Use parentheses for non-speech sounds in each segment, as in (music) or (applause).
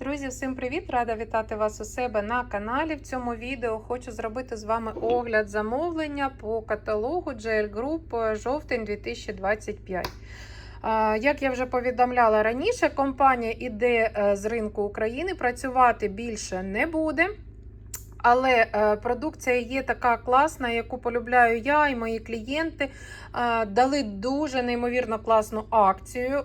Друзі, всім привіт! Рада вітати вас у себе на каналі. В цьому відео хочу зробити з вами огляд замовлення по каталогу GL Group жовтень 2025. Як я вже повідомляла раніше, компанія іде е, з ринку України, працювати більше не буде. Але е, продукція є така класна, яку полюбляю я і мої клієнти. Е, Дали дуже неймовірно класну акцію, е,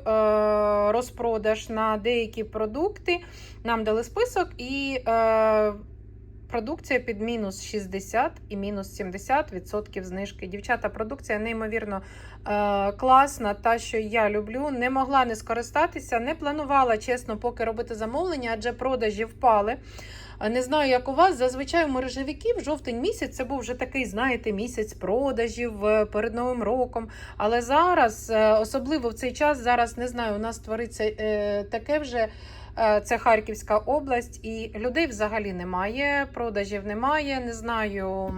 розпродаж на деякі продукти. Нам дали список і продукція під мінус 60 і мінус 70% знижки. Дівчата, продукція неймовірно е, класна, та, що я люблю. Не могла не скористатися, не планувала, чесно, поки робити замовлення, адже продажі впали. Е, Не знаю, як у вас. Зазвичай у мережевиків жовтень місяць це був вже такий, знаєте, місяць продажів е, перед Новим роком. Але зараз, е, особливо в цей час, зараз не знаю, у нас твориться е, таке вже. Це Харківська область, і людей взагалі немає, продажів немає. Не знаю.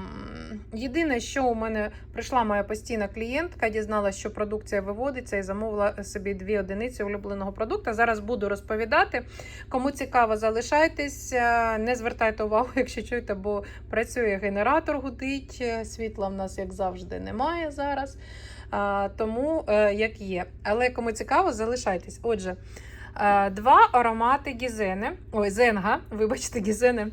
Єдине, що у мене прийшла моя постійна клієнтка, дізналася, що продукція виводиться і замовила собі дві одиниці улюбленого продукту. Зараз буду розповідати. Кому цікаво, залишайтесь, е, не звертайте увагу, (laughs) якщо чуєте, бо працює генератор, гудить. е, Світла в нас, як завжди, немає зараз. Тому е, як є. Але кому цікаво, залишайтесь. Отже, два аромати гізени. Ой, зенга, вибачте, гізени.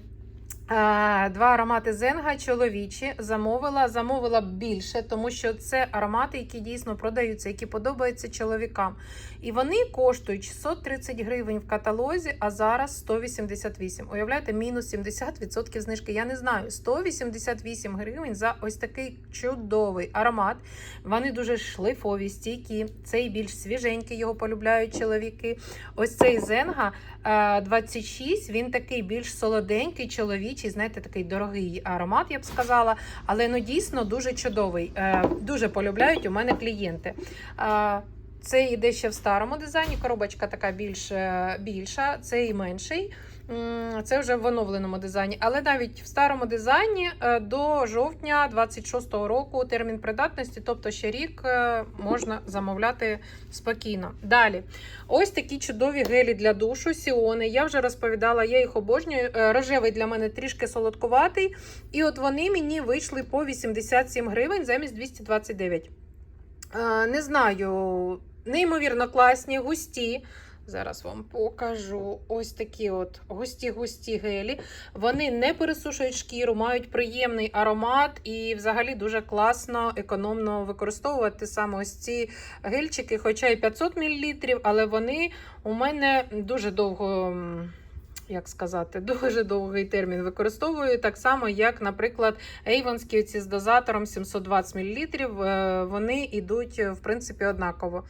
Два аромати Зенга чоловічі замовила. Замовила більше, тому що це аромати, які дійсно продаються, які подобаються чоловікам. І вони коштують 630 гривень в каталозі, а зараз 188. Уявляєте, мінус 70% знижки. Я не знаю, 188 гривень за ось такий чудовий аромат. Вони дуже шлейфові, стійкі. Цей більш свіженький, його полюбляють чоловіки. Ось цей Зенга е, 26, він такий більш солоденький, чоловічий, знаєте, такий дорогий аромат, я б сказала. Але ну дійсно дуже чудовий. Е, Дуже полюбляють у мене клієнти. Е, Це йде ще в старому дизайні. Коробочка така більш більша, цей менший. Це вже в оновленому дизайні. Але навіть в старому дизайні е, до жовтня 26-го року термін придатності, тобто ще рік е, можна замовляти спокійно. Далі, ось такі чудові гелі для душу, сіони. Я вже розповідала, я їх обожнюю. Е, Рожевий для мене трішки солодкуватий. І от вони мені вийшли по 87 гривень замість 229. Е, Не знаю, неймовірно класні, густі. Зараз вам покажу ось такі от густі-густі гелі. Вони не пересушують шкіру, мають приємний аромат і взагалі дуже класно, економно використовувати саме ось ці гельчики, хоча і 500 мл, але вони у мене дуже довго. Як сказати, (laughs) дуже довгий термін використовую, так само, як, наприклад, ейвонські ці з дозатором 720 мл, е, вони йдуть, в принципі, однаково.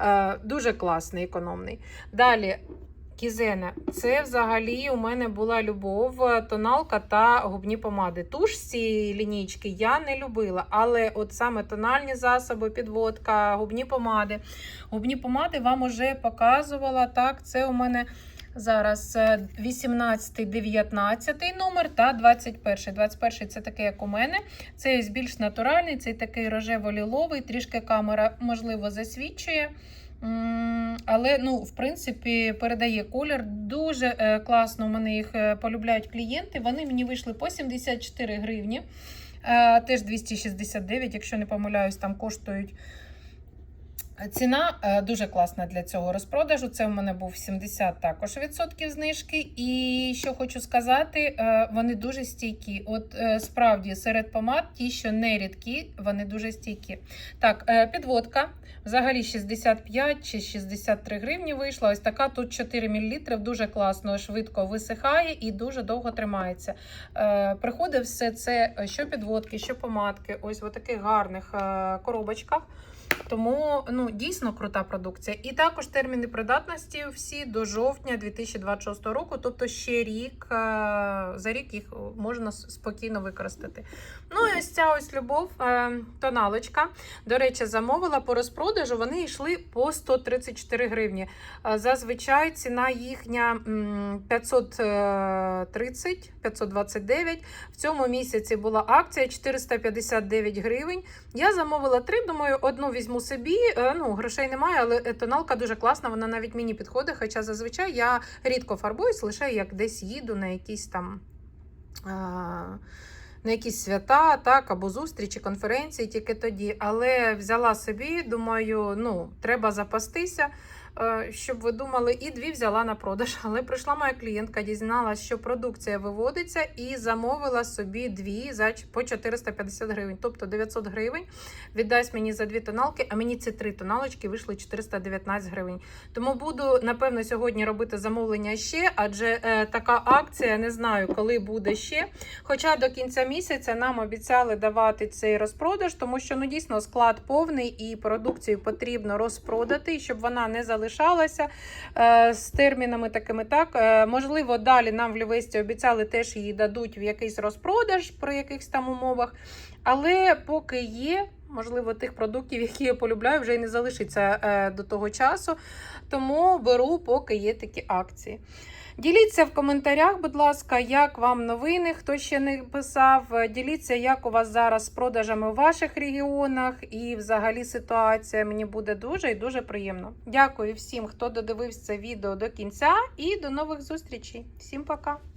Е, Дуже класний, економний. Далі. Кізена, це взагалі у мене була любов, е, тоналка та губні помади. Туш з цієї лінійки я не любила, але от саме тональні засоби, підводка, губні помади. Губні помади вам уже показувала. Так, це у мене зараз 18, 19 номер та 21. 21 це такий, як у мене. Цей більш натуральний, цей такий рожево-ліловий, трішки камера, можливо, засвідчує. Але, ну, в принципі, передає колір. Дуже е, класно. Мене їх е, полюбляють клієнти. Вони мені вийшли по 74 гривні. Е, Теж 269, якщо не помиляюсь, там коштують. Ціна е, дуже класна для цього розпродажу. Це в мене був 70 також відсотків знижки. І що хочу сказати, е, вони дуже стійкі. От е, справді серед помад, ті, що не рідкі, вони дуже стійкі. Так, підводка. Взагалі 65 чи 63 гривні вийшла. Ось така тут 4 мл. Дуже класно, швидко висихає і дуже довго тримається. Приходить все це, що підводки, що помадки, ось в таких гарних коробочках. Тому ну, дійсно крута продукція. І також терміни придатності всі до жовтня 2026 року, тобто ще рік, е, за рік їх можна спокійно використати. Ну ось ця ось любов, е, тоналочка. До речі, замовила по розпродажу, вони йшли по 134 гривні. Е, Зазвичай ціна їхня 530, 529. В цьому місяці була акція 459 гривень. Я замовила три, думаю, одну візьму собі. Е, Ну, грошей немає, але тоналка дуже класна, вона навіть мені підходить. Хоча зазвичай я рідко фарбуюсь, лише як десь їду на якісь там. На якісь свята, так, або зустрічі, конференції, тільки тоді. Але взяла собі, думаю, ну, треба запастися, щоб ви думали, і дві взяла на продаж. (laughs) Але прийшла моя клієнтка, дізналася, що продукція виводиться, і замовила собі дві за по 450 гривень, тобто 900 гривень віддасть мені за дві тоналки, а мені ці три тоналочки вийшли 419 гривень. Тому буду, напевно, сьогодні робити замовлення ще, адже е, така акція, не знаю, коли буде ще. Хоча до кінця місяця нам обіцяли давати цей розпродаж, тому що ну дійсно склад повний і продукцію потрібно розпродати, щоб вона не залишалася е, з термінами такими. Так е, можливо, далі нам в Лівесті обіцяли теж її дадуть в якийсь розпродаж при якихось там умовах. Але поки є, можливо, тих продуктів, які я полюбляю, вже й не залишиться е, до того часу. Тому беру, поки є такі акції. Діліться в коментарях, будь ласка, як вам новини, хто ще не писав. Діліться, як у вас зараз з продажами у ваших регіонах і взагалі ситуація. Мені буде дуже і дуже приємно. Дякую всім, хто додивився це відео до кінця, і до нових зустрічей. Всім пока!